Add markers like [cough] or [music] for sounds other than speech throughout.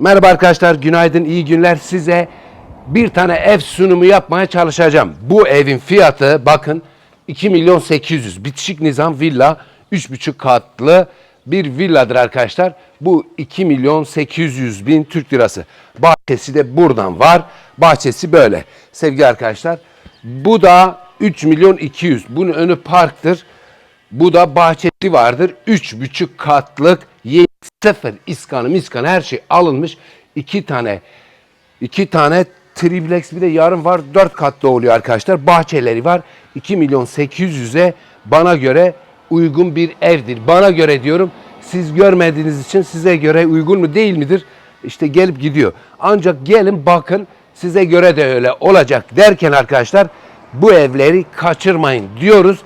Merhaba arkadaşlar, günaydın, iyi günler size. Bir tane ev sunumu yapmaya çalışacağım. Bu evin fiyatı bakın 2 milyon 800. Bitişik nizam villa 3,5 katlı bir villadır arkadaşlar. Bu 2 milyon 800 bin Türk lirası. Bahçesi de buradan var. Bahçesi böyle. Sevgili arkadaşlar bu da 3 milyon 200. Bunun önü parktır. Bu da bahçesi vardır. 3,5 katlık 7 sefer iskanı miskanı her şey alınmış. iki tane iki tane triplex bir de yarım var. Dört katlı oluyor arkadaşlar. Bahçeleri var. 2 milyon 800'e bana göre uygun bir evdir. Bana göre diyorum. Siz görmediğiniz için size göre uygun mu değil midir? İşte gelip gidiyor. Ancak gelin bakın size göre de öyle olacak derken arkadaşlar bu evleri kaçırmayın diyoruz.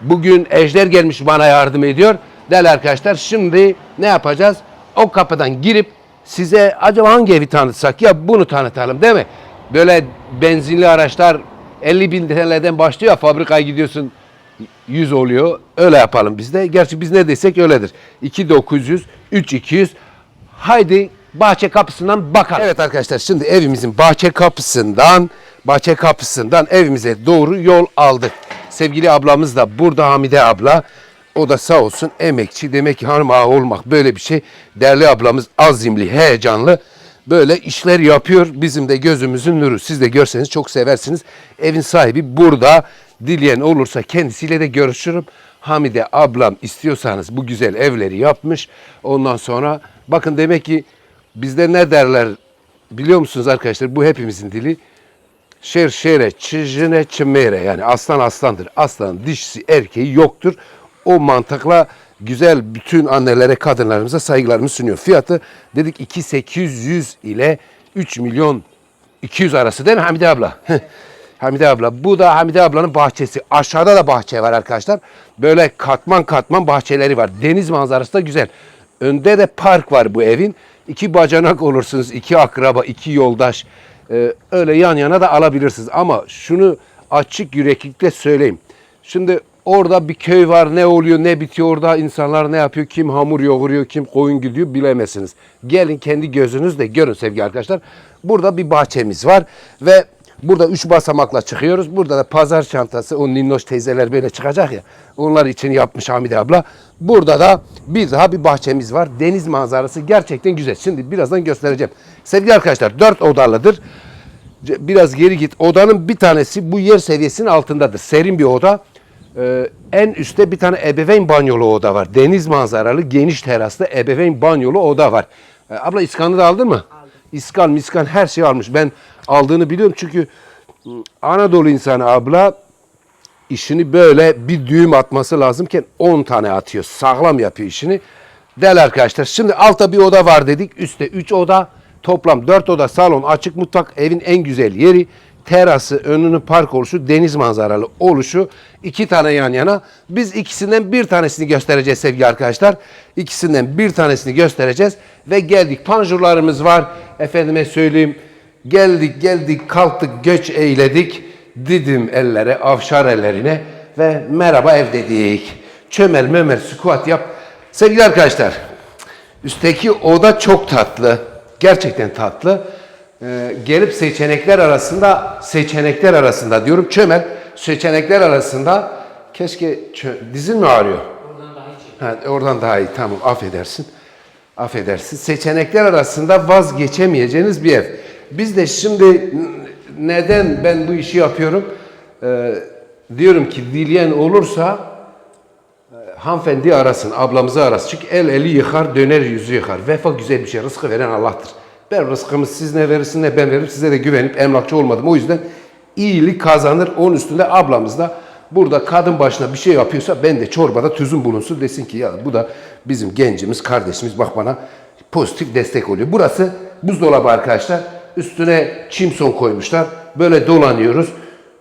Bugün Ejder gelmiş bana yardım ediyor. Değerli arkadaşlar şimdi ne yapacağız? O kapıdan girip size acaba hangi evi tanıtsak ya bunu tanıtalım değil mi? Böyle benzinli araçlar 50 bin TL'den başlıyor fabrikaya gidiyorsun 100 oluyor. Öyle yapalım biz de. Gerçi biz ne desek öyledir. 2900, 3200. Haydi bahçe kapısından bakalım. Evet arkadaşlar şimdi evimizin bahçe kapısından bahçe kapısından evimize doğru yol aldık. Sevgili ablamız da burada Hamide abla. O da sağ olsun emekçi. Demek ki hanım ağa olmak böyle bir şey. Değerli ablamız azimli, heyecanlı. Böyle işler yapıyor. Bizim de gözümüzün nuru. Siz de görseniz çok seversiniz. Evin sahibi burada. Dileyen olursa kendisiyle de görüşürüm. Hamide ablam istiyorsanız bu güzel evleri yapmış. Ondan sonra bakın demek ki bizde ne derler biliyor musunuz arkadaşlar? Bu hepimizin dili. Şer şere, çijine çimere yani aslan aslandır. Aslan dişisi erkeği yoktur. O mantıkla güzel bütün annelere, kadınlarımıza saygılarımı sunuyor. Fiyatı dedik 2800 ile 3 milyon 200 arası değil mi Hamide abla? Hamide abla. Bu da Hamide ablanın bahçesi. Aşağıda da bahçe var arkadaşlar. Böyle katman katman bahçeleri var. Deniz manzarası da güzel. Önde de park var bu evin. İki bacanak olursunuz, iki akraba, iki yoldaş. Ee, öyle yan yana da alabilirsiniz. Ama şunu açık yüreklilikle söyleyeyim. Şimdi orada bir köy var. Ne oluyor, ne bitiyor orada? insanlar ne yapıyor? Kim hamur yoğuruyor, kim koyun gidiyor bilemezsiniz. Gelin kendi gözünüzle görün sevgili arkadaşlar. Burada bir bahçemiz var ve Burada üç basamakla çıkıyoruz. Burada da pazar çantası, o ninnoş teyzeler böyle çıkacak ya. Onlar için yapmış Hamide abla. Burada da bir daha bir bahçemiz var. Deniz manzarası gerçekten güzel. Şimdi birazdan göstereceğim. Sevgili arkadaşlar dört odalıdır. Biraz geri git. Odanın bir tanesi bu yer seviyesinin altındadır. Serin bir oda. Ee, en üstte bir tane ebeveyn banyolu oda var. Deniz manzaralı, geniş teraslı ebeveyn banyolu oda var. Ee, abla iskanı da aldın mı? Aldım. İskan, miskan her şeyi almış. Ben aldığını biliyorum çünkü ıı, Anadolu insanı abla işini böyle bir düğüm atması lazımken 10 tane atıyor. Sağlam yapıyor işini. Değerli arkadaşlar şimdi altta bir oda var dedik. Üstte 3 oda. Toplam 4 oda, salon, açık mutfak, evin en güzel yeri. Terası, önünün park oluşu, deniz manzaralı oluşu. iki tane yan yana. Biz ikisinden bir tanesini göstereceğiz sevgili arkadaşlar. İkisinden bir tanesini göstereceğiz. Ve geldik. Panjurlarımız var. Efendime söyleyeyim. Geldik geldik kalktık göç eyledik. Didim ellere, avşar ellerine ve merhaba ev dedik. Çömel mömel squat yap. Sevgili arkadaşlar, üstteki oda çok tatlı. Gerçekten tatlı. Ee, gelip seçenekler arasında, seçenekler arasında diyorum çömel, seçenekler arasında keşke dizin mi ağrıyor? Oradan daha iyi. Ha, oradan daha iyi, tamam affedersin. Affedersin. Seçenekler arasında vazgeçemeyeceğiniz bir ev. Biz de şimdi neden ben bu işi yapıyorum? Ee, diyorum ki dileyen olursa e, hanımefendi arasın, ablamızı arasın. Çünkü el eli yıkar, döner yüzü yıkar. Vefa güzel bir şey. Rızkı veren Allah'tır. Ben rızkımı siz ne verirsin ne ben veririm. Size de güvenip emlakçı olmadım. O yüzden iyilik kazanır. Onun üstünde ablamız da burada kadın başına bir şey yapıyorsa ben de çorbada tüzüm bulunsun desin ki ya bu da bizim gencimiz, kardeşimiz bak bana pozitif destek oluyor. Burası buzdolabı arkadaşlar. Üstüne çimson koymuşlar. Böyle dolanıyoruz.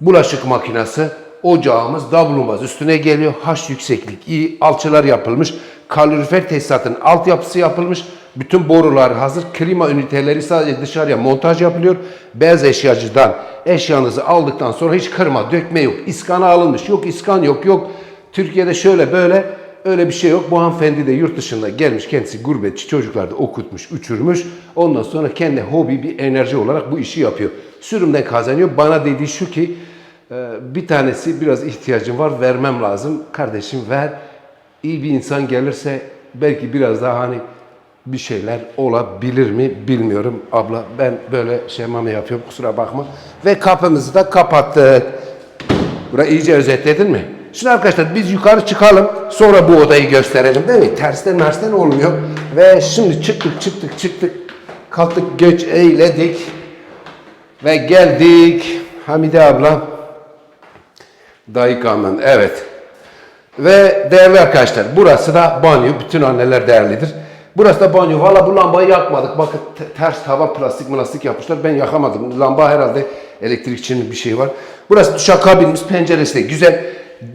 Bulaşık makinesi, ocağımız, davlumbaz üstüne geliyor. Haş yükseklik iyi. Alçılar yapılmış. Kalorifer tesisatın altyapısı yapılmış. Bütün borular hazır. Klima üniteleri sadece dışarıya montaj yapılıyor. Beyaz eşyacıdan eşyanızı aldıktan sonra hiç kırma, dökme yok. İskana alınmış. Yok iskan yok yok. Türkiye'de şöyle böyle öyle bir şey yok. Bu hanımefendi de yurt dışında gelmiş kendisi gurbetçi çocuklar da okutmuş, uçurmuş. Ondan sonra kendi hobi bir enerji olarak bu işi yapıyor. Sürümden kazanıyor. Bana dediği şu ki e, bir tanesi biraz ihtiyacım var vermem lazım. Kardeşim ver. İyi bir insan gelirse belki biraz daha hani bir şeyler olabilir mi bilmiyorum abla. Ben böyle şemame yapıyorum kusura bakma. Ve kapımızı da kapattık. Burayı iyice özetledin mi? Şimdi arkadaşlar biz yukarı çıkalım sonra bu odayı gösterelim değil mi? Tersten mersten olmuyor. Ve şimdi çıktık çıktık çıktık. Kalktık göç eyledik. Ve geldik. Hamide abla. Dayı Kamen evet. Ve değerli arkadaşlar burası da banyo. Bütün anneler değerlidir. Burası da banyo. Valla bu lambayı yakmadık. Bakın te- ters tava plastik plastik yapmışlar. Ben yakamadım. Lamba herhalde elektrikçinin bir şey var. Burası duşakabinimiz. Penceresi de güzel.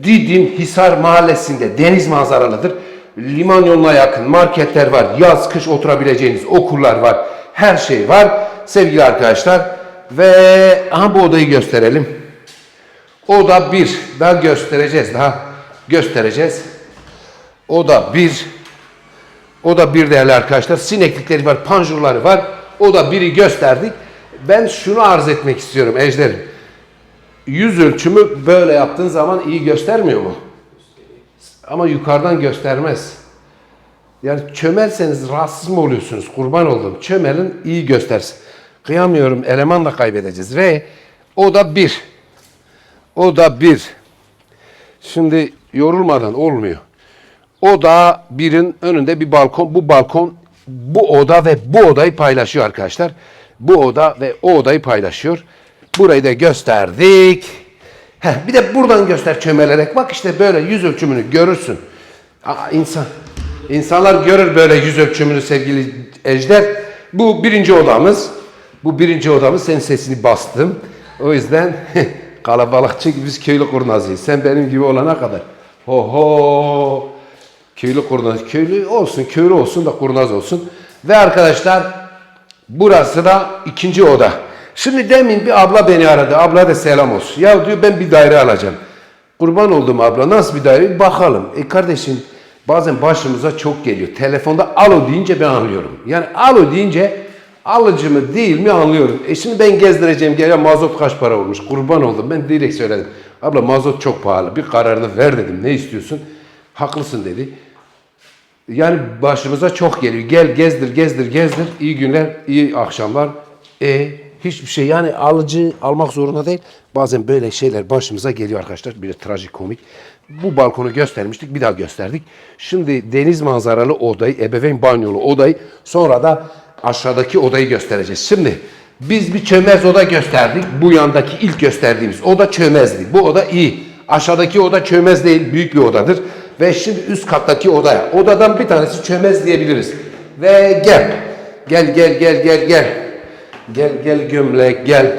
Didim Hisar mahallesinde deniz manzaralıdır. Liman yoluna yakın marketler var. Yaz kış oturabileceğiniz okullar var. Her şey var. Sevgili arkadaşlar. Ve aha bu odayı gösterelim. O da bir. Daha göstereceğiz. Daha göstereceğiz. O da bir. O da bir değerli arkadaşlar. Sineklikleri var, panjurları var. O da biri gösterdik. Ben şunu arz etmek istiyorum Ejder'im. Yüz ölçümü böyle yaptığın zaman iyi göstermiyor mu? Ama yukarıdan göstermez. Yani çömelseniz rahatsız mı oluyorsunuz? Kurban oldum. Çömelin iyi göstersin. Kıyamıyorum elemanla kaybedeceğiz. Ve o da bir. O da bir. Şimdi yorulmadan olmuyor. O da birin önünde bir balkon. Bu balkon bu oda ve bu odayı paylaşıyor arkadaşlar. Bu oda ve o odayı paylaşıyor. Burayı da gösterdik. Heh, bir de buradan göster çömelerek. Bak işte böyle yüz ölçümünü görürsün. Aa, insan, insanlar görür böyle yüz ölçümünü sevgili Ejder. Bu birinci odamız. Bu birinci odamız. Senin sesini bastım. O yüzden [laughs] kalabalıkçı gibi biz köylü kurnazıyız. Sen benim gibi olana kadar. Ho ho. Köylü kurnaz. Köylü olsun, köylü olsun da kurnaz olsun. Ve arkadaşlar burası da ikinci oda. Şimdi demin bir abla beni aradı. Abla da selam olsun. Ya diyor ben bir daire alacağım. Kurban oldum abla. Nasıl bir daire? Bakalım. E kardeşim bazen başımıza çok geliyor. Telefonda alo deyince ben anlıyorum. Yani alo deyince alıcı mı değil mi anlıyorum. E şimdi ben gezdireceğim gel mazot kaç para olmuş. Kurban oldum. Ben direkt söyledim. Abla mazot çok pahalı. Bir kararını ver dedim. Ne istiyorsun? Haklısın dedi. Yani başımıza çok geliyor. Gel gezdir, gezdir, gezdir. İyi günler, iyi akşamlar. E hiçbir şey yani alıcı almak zorunda değil. Bazen böyle şeyler başımıza geliyor arkadaşlar. Bir de trajikomik. Bu balkonu göstermiştik. Bir daha gösterdik. Şimdi deniz manzaralı odayı, ebeveyn banyolu odayı sonra da aşağıdaki odayı göstereceğiz. Şimdi biz bir çömez oda gösterdik. Bu yandaki ilk gösterdiğimiz oda çömezdi. Bu oda iyi. Aşağıdaki oda çömez değil, büyük bir odadır. Ve şimdi üst kattaki odaya. Odadan bir tanesi çömez diyebiliriz. Ve gel. Gel gel gel gel gel. Gel gel gömlek gel.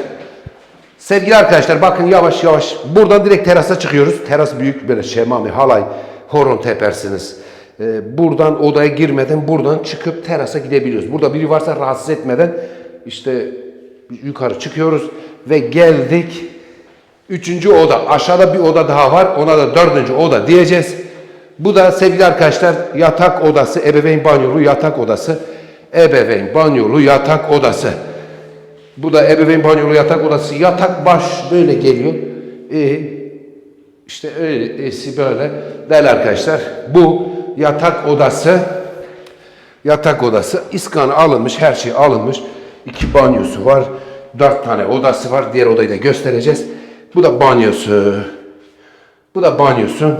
Sevgili arkadaşlar bakın yavaş yavaş buradan direkt terasa çıkıyoruz. Teras büyük böyle şemami, halay, horon tepersiniz. Ee, buradan odaya girmeden buradan çıkıp terasa gidebiliyoruz. Burada biri varsa rahatsız etmeden işte yukarı çıkıyoruz ve geldik. Üçüncü oda. Aşağıda bir oda daha var. Ona da dördüncü oda diyeceğiz. Bu da sevgili arkadaşlar yatak odası, ebeveyn banyolu yatak odası. Ebeveyn banyolu yatak odası. Bu da ebeveyn banyolu yatak odası. Yatak baş böyle geliyor. Ee, işte öylesi böyle. Değerli arkadaşlar bu yatak odası. Yatak odası. İskanı alınmış, her şey alınmış. İki banyosu var. Dört tane odası var. Diğer odayı da göstereceğiz. Bu da banyosu. Bu da banyosu.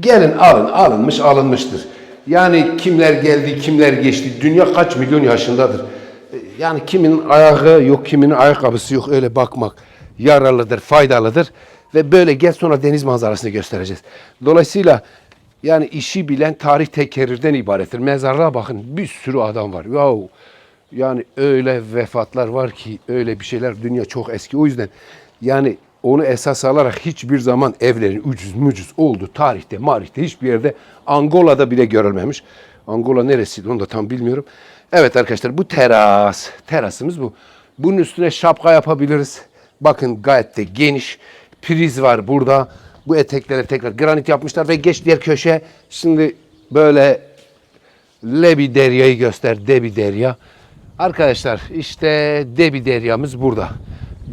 Gelin alın, alınmış alınmıştır. Yani kimler geldi, kimler geçti. Dünya kaç milyon yaşındadır. E, Yani kimin ayağı yok, kiminin ayakkabısı yok. Öyle bakmak yararlıdır, faydalıdır. Ve böyle gel sonra deniz manzarasını göstereceğiz. Dolayısıyla yani işi bilen tarih tekerrürden ibarettir. Mezarlığa bakın bir sürü adam var. Yahu yani öyle vefatlar var ki öyle bir şeyler dünya çok eski. O yüzden yani onu esas alarak hiçbir zaman evlerin ucuz mucuz oldu. Tarihte, marihte hiçbir yerde Angola'da bile görülmemiş. Angola neresiydi onu da tam bilmiyorum. Evet arkadaşlar bu teras. Terasımız bu. Bunun üstüne şapka yapabiliriz. Bakın gayet de geniş. Priz var burada. Bu eteklere tekrar granit yapmışlar ve geç diğer köşe şimdi böyle Lebi Derya'yı göster. Debi Derya. Arkadaşlar işte Debi Derya'mız burada.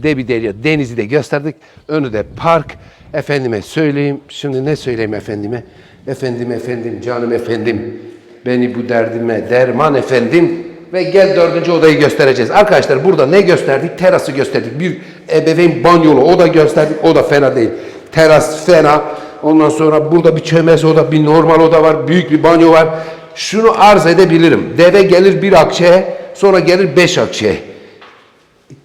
Debi Derya denizi de gösterdik. Önü de park. Efendime söyleyeyim. Şimdi ne söyleyeyim efendime? Efendim efendim canım efendim. Beni bu derdime derman efendim. Ve gel dördüncü odayı göstereceğiz. Arkadaşlar burada ne gösterdik? Terası gösterdik. Bir ebeveyn banyolu o da gösterdik. O da fena değil. Teras fena. Ondan sonra burada bir çömez oda, bir normal oda var. Büyük bir banyo var. Şunu arz edebilirim. Deve gelir bir akçeye, sonra gelir beş akçeye.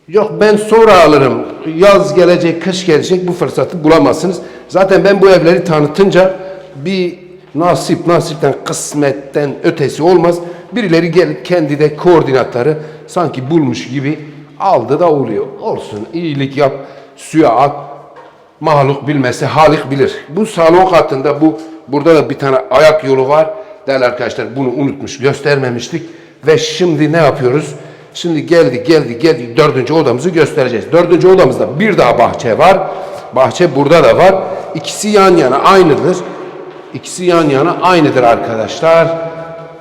Yok ben sonra alırım. Yaz gelecek, kış gelecek bu fırsatı bulamazsınız. Zaten ben bu evleri tanıtınca bir nasip, nasipten, kısmetten ötesi olmaz. Birileri gelip kendi de koordinatları sanki bulmuş gibi aldı da oluyor. Olsun iyilik yap, suya at. Mahluk bilmesi halik bilir. Bu salon katında bu burada da bir tane ayak yolu var. Değerli arkadaşlar bunu unutmuş, göstermemiştik. Ve şimdi ne yapıyoruz? Şimdi geldik, geldik, geldik. Dördüncü odamızı göstereceğiz. Dördüncü odamızda bir daha bahçe var. Bahçe burada da var. İkisi yan yana aynıdır. İkisi yan yana aynıdır arkadaşlar.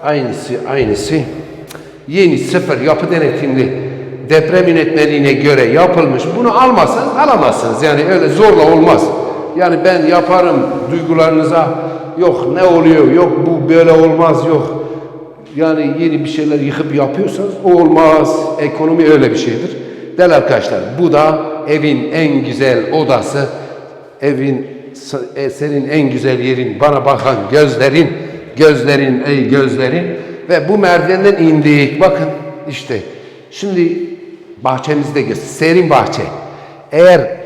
Aynısı, aynısı. Yeni sıfır yapı denetimli deprem yönetmeliğine göre yapılmış. Bunu almazsanız alamazsınız. Yani öyle zorla olmaz. Yani ben yaparım duygularınıza yok ne oluyor, yok bu böyle olmaz, yok yani yeni bir şeyler yıkıp yapıyorsanız olmaz. Ekonomi öyle bir şeydir. Değerli arkadaşlar bu da evin en güzel odası. Evin e, senin en güzel yerin bana bakan gözlerin, gözlerin ey gözlerin ve bu merdivenden indik. Bakın işte şimdi bahçemizde göster. Serin bahçe. Eğer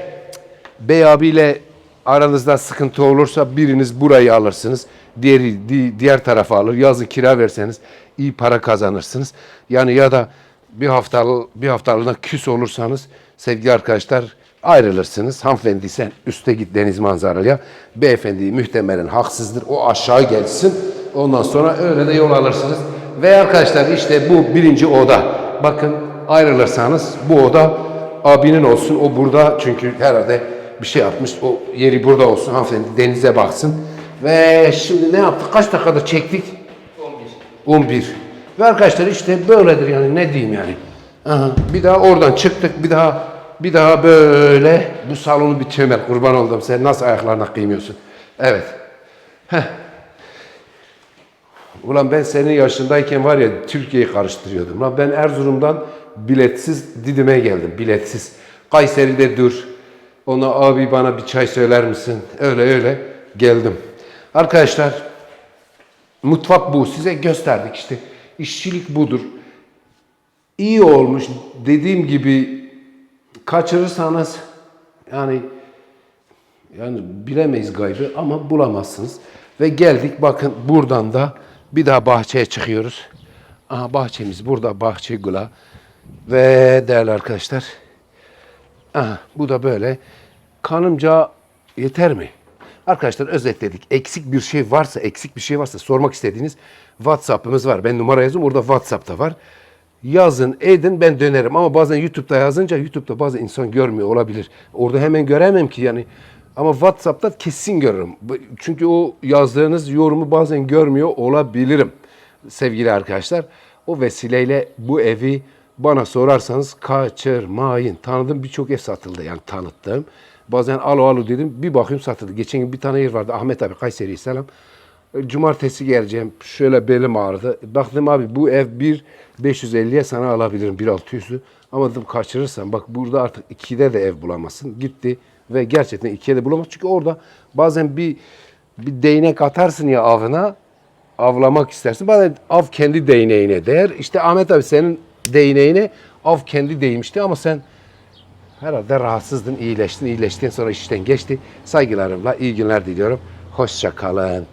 Bey abiyle aranızda sıkıntı olursa biriniz burayı alırsınız. Diğeri di- diğer tarafa alır. Yazın kira verseniz iyi para kazanırsınız. Yani ya da bir haftalı bir haftalığına küs olursanız sevgili arkadaşlar ayrılırsınız. Hanımefendi sen üste git deniz manzaralıya. Beyefendi muhtemelen haksızdır. O aşağı gelsin. Ondan sonra öyle de yol alırsınız. Ve arkadaşlar işte bu birinci oda. Bakın ayrılırsanız bu oda abinin olsun. O burada çünkü herhalde bir şey yapmış. O yeri burada olsun. Hanımefendi denize baksın. Ve şimdi ne yaptık? Kaç dakikada çektik? 11. 11. Ve arkadaşlar işte böyledir yani ne diyeyim yani. Aha, bir daha oradan çıktık. Bir daha bir daha böyle bu salonu bir çömel. Kurban oldum. Sen nasıl ayaklarına kıymıyorsun? Evet. Heh. Ulan ben senin yaşındayken var ya Türkiye'yi karıştırıyordum. Lan ben Erzurum'dan biletsiz Didim'e geldim. Biletsiz. Kayseri'de dur. Ona abi bana bir çay söyler misin? Öyle öyle geldim. Arkadaşlar mutfak bu. Size gösterdik işte. İşçilik budur. İyi olmuş. Dediğim gibi kaçırırsanız yani yani bilemeyiz gayrı ama bulamazsınız. Ve geldik bakın buradan da bir daha bahçeye çıkıyoruz. Aha bahçemiz burada bahçe gula. Ve değerli arkadaşlar aha, bu da böyle. Kanımca yeter mi? Arkadaşlar özetledik. Eksik bir şey varsa, eksik bir şey varsa sormak istediğiniz WhatsApp'ımız var. Ben numara yazdım. Orada WhatsApp'ta var. Yazın, edin ben dönerim. Ama bazen YouTube'da yazınca YouTube'da bazı insan görmüyor olabilir. Orada hemen göremem ki yani. Ama WhatsApp'ta kesin görürüm. Çünkü o yazdığınız yorumu bazen görmüyor olabilirim. Sevgili arkadaşlar, o vesileyle bu evi bana sorarsanız kaçırmayın. Tanıdığım birçok ev satıldı yani tanıttığım. Bazen alo alo dedim bir bakıyorum satıldı. Geçen gün bir tane yer vardı Ahmet abi Kayseri'ye selam. Cumartesi geleceğim. Şöyle belim ağrıdı. Baktım abi bu ev bir 550'ye sana alabilirim bir 600'ü. Ama dedim kaçırırsan bak burada artık 2'de de ev bulamazsın. Gitti ve gerçekten 2'ye de bulamaz. Çünkü orada bazen bir bir değnek atarsın ya avına avlamak istersin. Bazen av kendi değneğine değer. İşte Ahmet abi senin değneğine av kendi değmişti ama sen herhalde rahatsızdın, iyileştin. İyileştikten sonra işten geçti. Saygılarımla iyi günler diliyorum. Hoşça kalın.